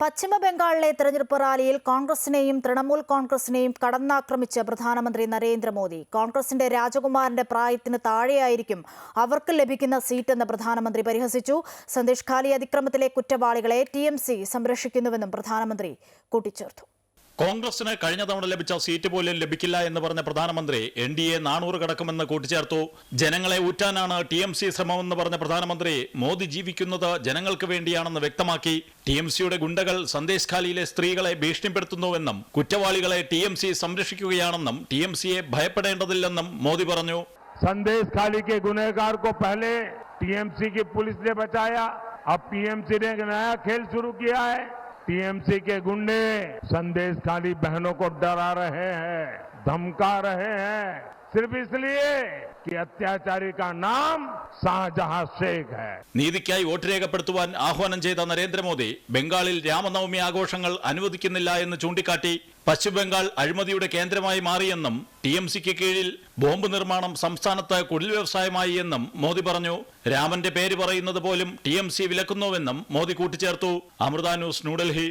പശ്ചിമ ബംഗാളിലെ തെരഞ്ഞെടുപ്പ് റാലിയിൽ കോൺഗ്രസിനെയും തൃണമൂൽ കോൺഗ്രസിനെയും കടന്നാക്രമിച്ച് പ്രധാനമന്ത്രി നരേന്ദ്രമോദി. കോൺഗ്രസിന്റെ രാജകുമാരന്റെ പ്രായത്തിന് താഴെയായിരിക്കും അവർക്ക് ലഭിക്കുന്ന സീറ്റെന്ന് പ്രധാനമന്ത്രി പരിഹസിച്ചു. സന്ദേശ് ഖാലി അതിക്രമത്തിലെ കുറ്റവാളികളെ ടി സംരക്ഷിക്കുന്നുവെന്നും പ്രധാനമന്ത്രി കൂട്ടിച്ചേർത്തു. കോൺഗ്രസിന് കഴിഞ്ഞ തവണ ലഭിച്ച സീറ്റ് പോലും ലഭിക്കില്ല എന്ന് പറഞ്ഞ പ്രധാനമന്ത്രി എൻ ഡി എ നാനൂറ് കടക്കുമെന്ന് കൂട്ടിച്ചേർത്തു ജനങ്ങളെ ഊറ്റാനാണ് ടി എം സി ശ്രമമെന്ന് പറഞ്ഞ പ്രധാനമന്ത്രി മോദി ജീവിക്കുന്നത് ജനങ്ങൾക്ക് വേണ്ടിയാണെന്ന് വ്യക്തമാക്കി ടി എം സിയുടെ ഗുണ്ടകൾ സന്ദേശ് ഖാലിയിലെ സ്ത്രീകളെ ഭീഷണിപ്പെടുത്തുന്നുവെന്നും കുറ്റവാളികളെ ടി എം സി സംരക്ഷിക്കുകയാണെന്നും ടി എം സിയെ ഭയപ്പെടേണ്ടതില്ലെന്നും മോദി പറഞ്ഞു संदेश खाली के गुनहगार को पहले टीएमसी की पुलिस ने बचाया अब टीएमसी ने एक नया खेल शुरू किया है टीएमसी के गुंडे संदेश खाली बहनों को डरा रहे हैं धमका रहे हैं। सिर्फ इसलिए कि अत्याचारी का नाम शाहजहां शेख है നീതിക്കായി വോട്ട് രേഖപ്പെടുത്തുവാൻ ആഹ്വാനം ചെയ്ത നരേന്ദ്രമോദി ബംഗാളിൽ രാമനവമി ആഘോഷങ്ങൾ അനുവദിക്കുന്നില്ല എന്ന് ചൂണ്ടിക്കാട്ടി പശ്ചിമബംഗാൾ അഴിമതിയുടെ കേന്ദ്രമായി മാറിയെന്നും ടി എം സിക്ക് കീഴിൽ ബോംബ് നിർമ്മാണം സംസ്ഥാനത്ത് കുടിൽ വ്യവസായമായി എന്നും മോദി പറഞ്ഞു രാമന്റെ പേര് പറയുന്നത് പോലും ടി എം സി വിലക്കുന്നുവെന്നും മോദി കൂട്ടിച്ചേർത്തു അമൃത ന്യൂസ് ന്യൂഡൽഹി